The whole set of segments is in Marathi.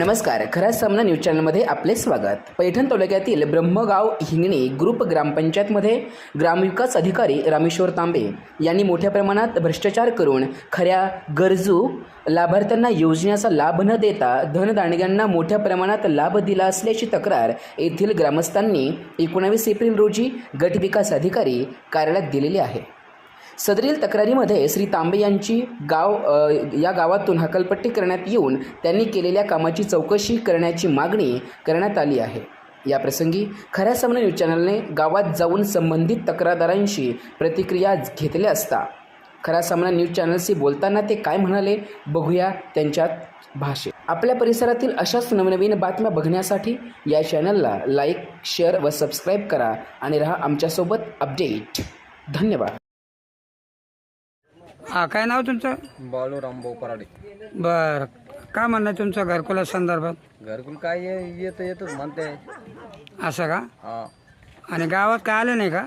नमस्कार खरा सामना न्यूज चॅनलमध्ये आपले स्वागत. पैठण तालुक्यातील ब्रह्मगाव हिंगणी ग्रुप ग्रामपंचायतमध्ये ग्रामविकास अधिकारी रामेश्वर तांबे यांनी मोठ्या प्रमाणात भ्रष्टाचार करून खऱ्या गरजू लाभार्थ्यांना योजनेचा लाभ न देता धनदाणग्यांना मोठ्या प्रमाणात लाभ दिला असल्याची तक्रार येथील ग्रामस्थांनी एकोणावीस एप्रिल रोजी गटविकास अधिकारी कार्यालयात दिलेली आहे. सदरील तक्रारीमध्ये श्री तांबे यांची गाव या गावातून हकलपट्टी करण्यात येऊन त्यांनी केलेल्या कामाची चौकशी करण्याची मागणी करण्यात आली आहे. याप्रसंगी खऱ्या सामना न्यूज चॅनलने गावात जाऊन संबंधित तक्रारदारांशी प्रतिक्रिया घेतल्या असता खरा सामना न्यूज चॅनलशी बोलताना ते काय म्हणाले बघूया त्यांच्यात भाषेत आपल्या परिसरातील अशाच नवनवीन बातम्या बघण्यासाठी या चॅनलला लाईक शेअर व सबस्क्राईब करा आणि राहा आमच्यासोबत अपडेट. धन्यवाद. हा काय नाव तुमचं? बाळू रामभाऊ पराडे. बर. काय म्हणणं तुमचं घरकुला संदर्भात? घरकुल काय ये- येत येतच म्हणते. असं का? हा. आणि गावात काय आलं नाही का?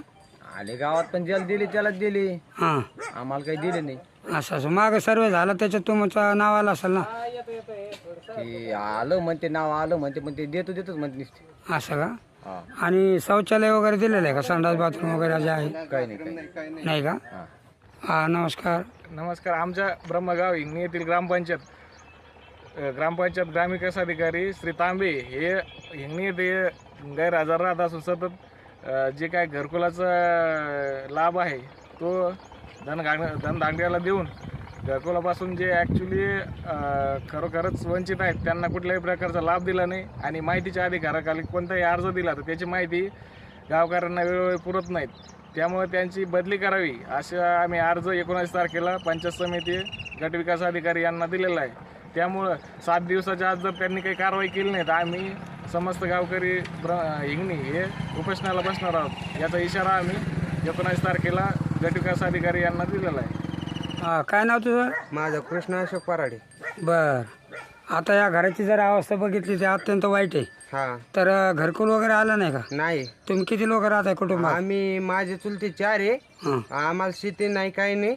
आले गावात पण ज्याला दिली त्यालाच दिली. हां. आम्हाला काही दिले नाही. असं असं. मागं सर्वे झाला त्याच्यात तुमचं नाव आलं असेल ना? की आलं म्हणते नाव आलं म्हणते पण ते देतो देतोच म्हणते नुसते. असं का? हा. आणि शौचालय वगैरे दिलेलं आहे का? संडास बाथरूम वगैरे जे आहे? काही नाही काही नाही. नाही का? हा. हा नमस्कार. नमस्कार आमच्या ब्रह्मगाव हिंगणी येथील ग्रामपंचायत ग्रामपंचायत ग्रामविकास अधिकारी श्री तांबे. हे हिंगणी येथे गैरहजर राहत असून सतत जे काय घरकुलाचा लाभ आहे तो धन धनधांड्याला देऊन घरकुलापासून जे ॲक्च्युली खरोखरच वंचित आहेत त्यांना कुठल्याही प्रकारचा लाभ दिला नाही आणि माहितीच्या अधिकाराखाली कोणताही अर्ज दिला तर त्याची माहिती गावकऱ्यांना वेळोवेळी पुरत नाहीत. त्यामुळे त्यांची बदली करावी अशा आम्ही अर्ज एकोणावीस तारखेला पंचायत समिती गटविकास अधिकारी यांना दिलेला आहे. त्यामुळं सात दिवसाच्या आज जर त्यांनी काही कारवाई केली नाही तर आम्ही समस्त गावकरी ब्र हिंगणी हे उपोषणाला बसणार आहोत. याचा इशारा आम्ही एकोणावीस तारखेला गटविकास अधिकारी यांना दिलेला आहे. हा काय नाव तुझं? माझं कृष्ण अशोक पराडे. बर. आता या घराची जर अवस्था बघितली ती अत्यंत वाईट आहे. हा. तर अं, घरकुल वगैरे आलं नाही का? नाही. तुम्ही किती लोक राहताय कुटुंबात? आम्ही माझे चुलते चार आहे. हां. आम्हाला शेती नाही काही नाही.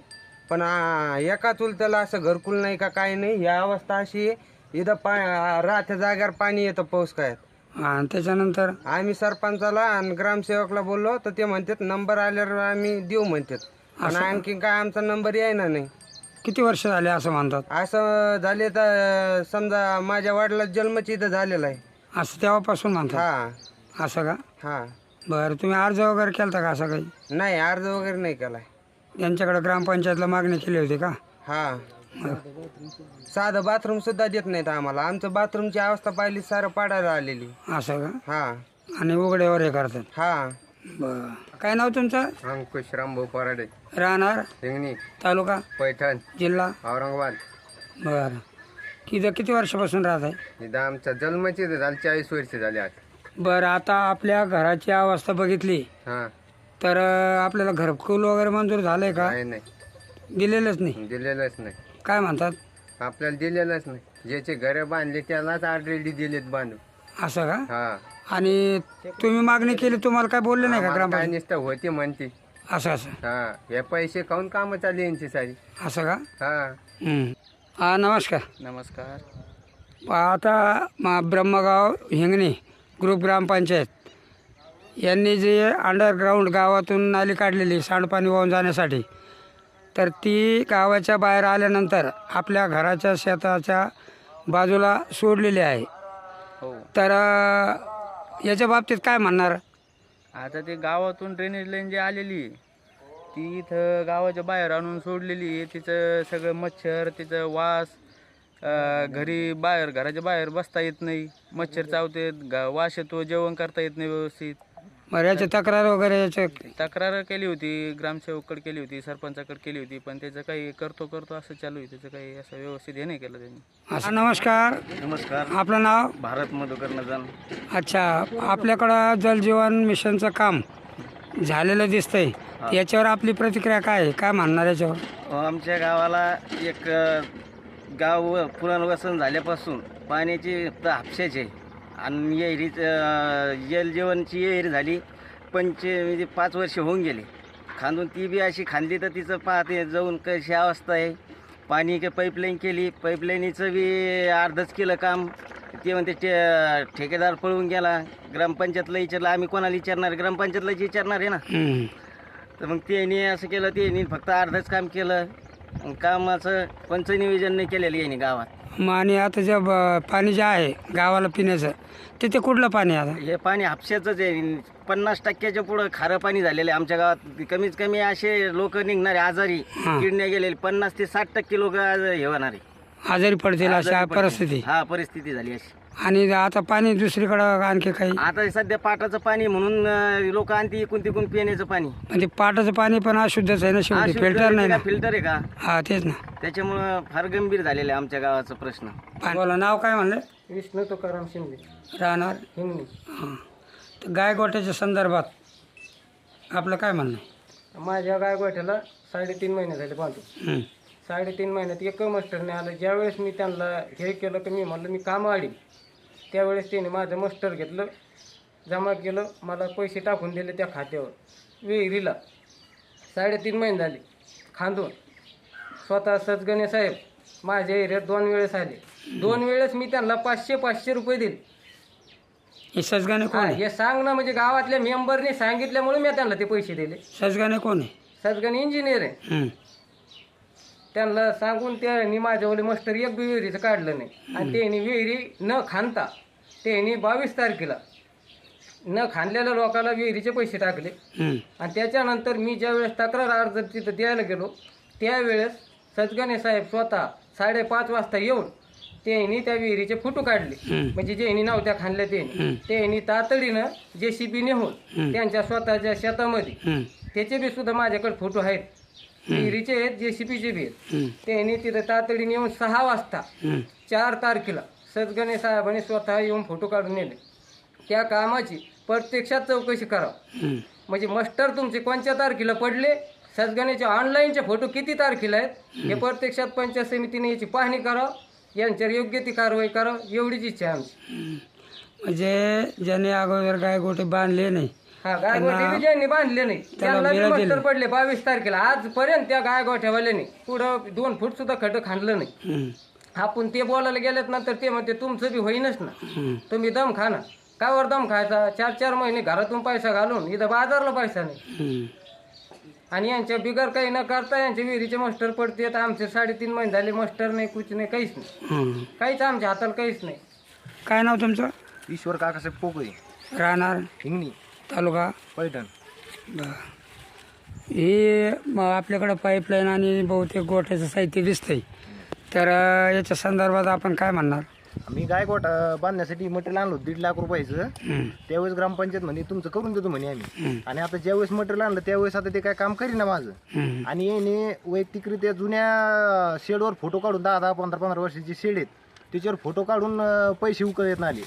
पण आ, एका चुलत्याला असं घरकुल नाही का काही नाही. ही अवस्था अशी आहे. इथं पा राहत्या जाग्यावर पाणी येतं पाऊस काय आणि त्याच्यानंतर? आम्ही सरपंचाला आणि ग्रामसेवकला बोललो तर ते म्हणतात नंबर आल्यावर आम्ही देऊ म्हणतात. पण आणखी काय आमचा नंबर यायना नाही. किती वर्ष झाले असं म्हणतात? असं झाले तर समजा माझ्या वडिलाचा जन्मच इथं झालेला आहे. असं तेव्हापासून म्हणतात? हा. असं का? हा. बरं तुम्ही अर्ज वगैरे केलता का असं काही? नाही अर्ज वगैरे नाही केलाय यांच्याकडे ग्रामपंचायतला मागणी केली होती का? हा. साधं बाथरूम सुद्धा देत नाहीत आम्हाला. आमचं बाथरूमची अवस्था पाहिली सारं पाडायला आलेली. असं का? हा. आणि उघड्यावर हे करतात? हा. बरं. काय नाव तुमचं? अंकुश रामभाऊ पराडे. राहणार? हिंगणी. तालुका? पैठण. जिल्हा? औरंगाबाद. बरं. किती किती वर्षापासून राहत आहे? इथं आमचा जन्मच इथं झाले चाळीस वर्ष झाले आज. बरं आता आपल्या घराची अवस्था बघितली. हा. तर अं, आपल्याला घरकुल वगैरे मंजूर झालंय का? नाही नाही. दिलेलंच नाही. दिलेलंच नाही. काय म्हणतात? आपल्याला दिलेलंच नाही. ज्याचे घर बांधले त्यालाच ऑलरेडी दिलेत बांधून. असं का? हा. आणि तुम्ही मागणी केली तुम्हाला काय बोलले नाही का आम्हाला काय ग्रामपंचायत? नुसतं होते म्हणते. असं असं. हा हे पैसे खाऊन कामं चालली यांची सारी? असं का? हा. हं. हा नमस्कार. नमस्कार. आता मा ब्रह्मगाव हिंगणी ग्रुप ग्रामपंचायत. यांनी जे अंडरग्राऊंड गावातून नाली काढलेली सांडपाणी वाहून जाण्यासाठी तर ती गावाच्या बाहेर आल्यानंतर आपल्या घराच्या शेताच्या बाजूला सोडलेली आहे. हो. तर अ, याच्या बाबतीत काय म्हणणार? आता ते गावातून ड्रेनेज लाईन जी आलेली आहे, ती इथं गावाच्या बाहेर आणून सोडलेली आहे. तिचं सगळं मच्छर तिचं वास अं, घरी बाहेर घराच्या बाहेर बसता येत नाही. मच्छर चावतात गा वास येतो जेवण करता येत नाही व्यवस्थित. मग याची तक्रार वगैरे याचे तक्रार केली होती ग्रामसेवककडे केली होती सरपंचाकडे केली होती पण त्याचं काही करतो करतो असं चालू आहे त्याचं काही असं व्यवस्थित हे नाही केलं त्यांनी. असं नमस्कार. नमस्कार. आपलं नाव? भारत मधुकर नजन. अच्छा आपल्याकडं जलजीवन मिशनचं काम झालेलं दिसतंय. याच्यावर आपली प्रतिक्रिया काय आहे? काय म्हणणार याच्यावर? आमच्या गावाला एक अ, गाव पुनर्वसन झाल्यापासून पाण्याची हापशाच आहे. आणि येरी जलजीवनची येरी झाली. पंच म्हणजे पाच वर्ष होऊन गेले. खांदून ती बी अशी खांदली तर तिचं पाहते जाऊन कशी अवस्था आहे. पाणी काय पाईपलाईन केली. पाईपलाईनीचं बी अर्धच केलं काम. ते म्हणते ते ठेकेदार पळून गेला. ग्रामपंचायतला विचारलं आम्ही कोणाला विचारणार? ग्रामपंचायतला विचारणार आहे ना. तर मग त्यांनी असं केलं त्यांनी फक्त अर्धच काम केलं. कामाचं पंचनियोजन नाही केलेलं यांनी गावात. मग आणि आता जे ब- पाणी जे आहे गावाला पिण्याचं ते ते कुठलं पाणी आहे आता? हे पाणी हापशाचंच आहे पन्नास टक्क्याच्या पुढं खारं पाणी झालेलं आहे आमच्या गावात. कमीत कमी असे लोक निघणारे आजारी. किडण्या गेलेले पन्नास ते साठ टक्के लोक आज हे होणारे आजारी पडतील अशा आजारी. परिस्थिती. हा परिस्थिती झाली अशी. आणि आता पाणी दुसरीकडं आणखी काही? आता सध्या पाटाचं पाणी म्हणून लोक आणते इकून तिकून पिण्याचं पाणी. म्हणजे पाटाचं पाणी पण अशुद्धच आहे ना शेवटी? फिल्टर नाही ना? फिल्टर आहे का? हा तेच ना. त्याच्यामुळं फार गंभीर झालेलं आहे आमच्या गावाचा प्रश्न. पाणी- बोला नाव काय म्हणलं? विष्णू तुकाराम शिंदे. राहणार? हिंगणी. हां. तर गायगोट्याच्या संदर्भात आपलं काय म्हणणं आहे? माझ्या गायगोठ्याला साडेतीन महिने झाले बांधून. साडेतीन महिन्यात एक मस्टर नाही आलं. ज्यावेळेस मी त्यांना हे केलं की मी म्हणलं मी काम आडी त्यावेळेस त्याने माझं मस्टर घेतलं जमा केलं मला पैसे टाकून दिले त्या खात्यावर. विहिरीला. साडेतीन महिने झाले. खांदून. स्वतः सजगणे साहेब माझ्या एरियात दोन वेळेस आले. दोन वेळेस मी त्यांना पाचशे पाचशे रुपये दिले. हे सजगाने कोण हा, आहे? हे सांग ना म्हणजे गावातल्या मेंबरने सांगितल्यामुळे मी त्यांना ते पैसे दिले. सजगाने कोण आहे? सजगणे इंजिनियर आहे. हम्म. त्यांना सांगून त्यांनी माझ्यावले मास्टर एक बी विहिरीचं काढलं नाही. आणि त्यांनी विहिरी न खांदता त्यांनी बावीस तारखेला न खांदलेल्या लोकांना विहिरीचे पैसे टाकले. आणि त्याच्यानंतर मी ज्यावेळेस तक्रार अर्ज तिथं द्यायला गेलो त्यावेळेस सजगाने साहेब स्वतः साडेपाच वाजता येऊन त्यांनी त्या विहिरीचे फोटो काढले. म्हणजे ज्यांनी नव्हत्या खांदल्या त्यांनी त्यांनी तातडीनं जे सी बी नेहून त्यांच्या स्वतःच्या शेतामध्ये. त्याचे बी सुद्धा माझ्याकडे फोटो आहेत. विहिरीचे आहेत जे सी पीचे बी आहेत. त्यांनी तिथं तातडीने येऊन सहा वाजता. चार तारखेला सदगणे साहेबांनी स्वतः येऊन फोटो काढून नेले. त्या कामाची प्रत्यक्षात चौकशी हम्म. म्हणजे मस्टर तुमचे कोणत्या तारखेला पडले? सदगणेचे ऑनलाईनचे फोटो किती तारखेला आहेत? हे प्रत्यक्षात पंचायत समितीने याची पाहणी करावं. यांच्यावर योग्य ती कारवाई करावं. एवढीच इच्छा आमची. म्हणजे ज्याने अगोदर गाय गोटे बांधले नाही हा गायगोठे ज्यांनी बांधले नाही. त्यांना बी पडले बावीस तारखेला. आजपर्यंत त्या गायगोठ्यावाल्याने पुढं दोन फूट सुद्धा खड्डं खांदलं नाही. आपण ते बोलायला गेलेत नंतर ते म्हणते तुमचं बी होईनच ना. हम्म. तुम्ही दम खा ना. कावर दम खायचा. चार चार महिने घरातून पैसा घालून इथं बाजारला पैसा नाही. आणि यांच्या बिगर काही न करता यांचे विहिरीचे मास्टर पडते आमचे साडेतीन महिने झाले मास्टर नाही कुछ नाही काहीच नाही. काहीच आमच्या हाताला काहीच नाही. काय नाव तुमचं? ईश्वर काकासाहेब पोकळे. राहणार. हिंगणी. तालुका पैठण बरं. हे म आपल्याकडं पाईपलाईन आणि बहुतेक गोठ्याचं साहित्य दिसतंय तर अं, याच्या संदर्भात आपण काय म्हणणार मी गायकवाड अं, बांधण्यासाठी मटेरियल आणलो दीड लाख रुपयाचं. त्यावेळेस ग्रामपंचायत म्हणे तुमचं करून देतो म्हणे आम्ही. आणि आता ज्यावेळेस मटेरियल आणलं त्यावेळेस आता ते काय काम करीना माझं. आणि याने वैयक्तिकरित्या जुन्या शेडवर फोटो काढून दहा दहा पंधरा पंधरा वर्षाचे शेड आहेत त्याच्यावर फोटो काढून अं, पैसे उकळत आले.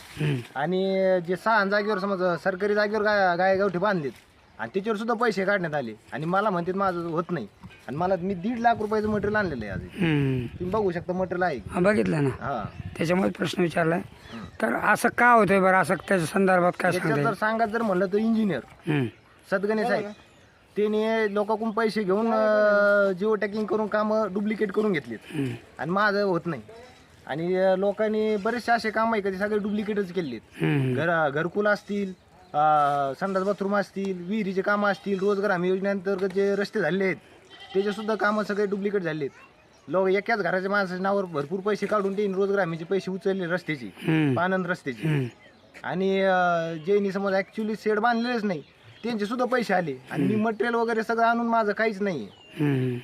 आणि जे सहा जागेवर समज सरकारी जागेवर गाय गाय गावठी बांधलेत आणि त्याच्यावर सुद्धा पैसे काढण्यात आले. आणि मला म्हणतात माझं होत नाही. आणि मला मी दीड लाख रुपयाचं मटेरियल आणलेलं आहे आज हम्म. तुम्ही बघू शकता मटेरियल आहे. हा, बघितलं ना? हा. त्याच्यामुळे प्रश्न विचारलाय. तर असं का होतंय बरं? असं त्याच्या संदर्भात काय त्याच्यात सांगता जर सांगात जर म्हणलं तर इंजिनियर येईल सदगणे साहेब त्याने लोकांकडून पैसे घेऊन जिओ टॅकिंग करून कामं डुप्लिकेट करून घेतलीत. आणि माझं होत नाही. आणि अं, लोकांनी बरेचसे असे काम आहे का ते सगळे डुप्लिकेटच केलेत हम्म. घर घरकुल असतील अं, संडास बाथरूम असतील विहिरीचे कामं असतील रोजगार हमी योजनेअंतर्गत जे रस्ते झाले आहेत त्याचे सुद्धा कामं सगळे डुप्लिकेट झाले आहेत लोक एकाच घराच्या माणसाच्या नावावर भरपूर पैसे काढून ते रोजगार हमीचे पैसे उचलले रस्त्याचे हम्म. पानंद रस्त्याचे. आणि अं, ज्यांनी समज ऍक्च्युली शेड बांधलेलेच नाही त्यांचे सुद्धा पैसे आले आणि मी मटेरियल वगैरे सगळं आणून माझं काहीच नाही हम्म.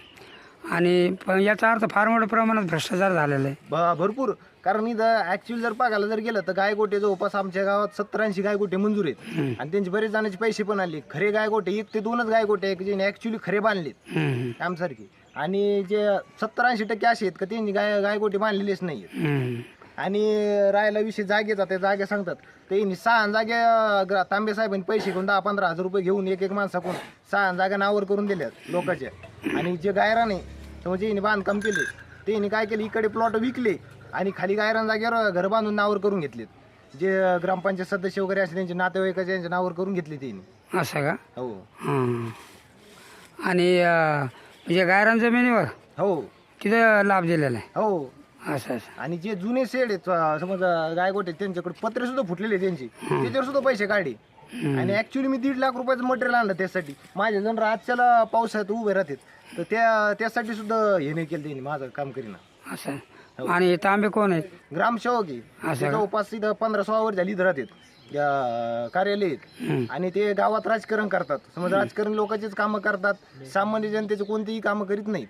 आणि याचा अर्थ फार मोठ्या प्रमाणात भ्रष्टाचार झालेला आहे. भरपूर. कारण इथं ऍक्च्युअली जर बघायला जर गेलं तर गायगोटे जवळपास आमच्या गावात सत्तर ऐंशी गायगोटे मंजूर आहेत. आणि त्यांचे बरेच जणांचे पैसे पण आले. खरे गायगोटे एक ते दोनच गायगोटे आहेत ज्यांनी ऍक्च्युली खरे बांधलेत. हम्म. आमसारखे. आणि जे सत्तर ऐंशी टक्के असे आहेत का त्यांनी गाय गायगोटे बांधलेलेच नाही हम्म. आणि राहायला विषय जागेचा ते जागे सांगतात ते सहा जागे अं, ग्रा- तांबे साहेबांनी पैसे घेऊन दहा पंधरा हजार रुपये घेऊन एक एक माणसाकडून सहा जागा नावर करून दिल्यात लोकांच्या आणि जे गायराने म्हणजे यांनी बांधकाम केले त्यांनी काय केलं इकडे प्लॉट विकले आणि खाली गायरान जागेवर घर बांधून नावर करून घेतलेत. जे ग्रामपंचायत सदस्य वगैरे असते त्यांचे नातेवाईकाचे त्यांच्या नावावर करून घेतले त्यांनी असं का? हो. हां आणि अं, म्हणजे गायरान जमिनीवर? हो. किती लाभ दिलेला आहे? हो. असं असं. आणि जे जुने शेड आहेत अं, समज अं, गायगोटे त्यांच्याकडे पत्रे सुद्धा फुटलेले आहे त्यांची. त्याच्यावर सुद्धा पैसे काढे आणि ऍक्च्युली मी दीड लाख रुपयाचं मटेरियल आणलं त्यासाठी. माझे जण रातच्याला पावसाळ्यात उभे राहतात. तर त्या त्यासाठी सुद्धा हे नाही केलं त्यांनी माझं काम करीना. असं? आणि हे तांबे कोण आहेत? ग्रामसेवक आहे. असं ते का? जवळपास इथं पंधरा सोळा वर झाली इथं राहतात. या कार्यालयात आणि ते गावात राजकारण करतात. समज राजकारण लोकांचीच कामं करतात. सामान्य जनतेचे कोणतीही कामं करीत नाहीत.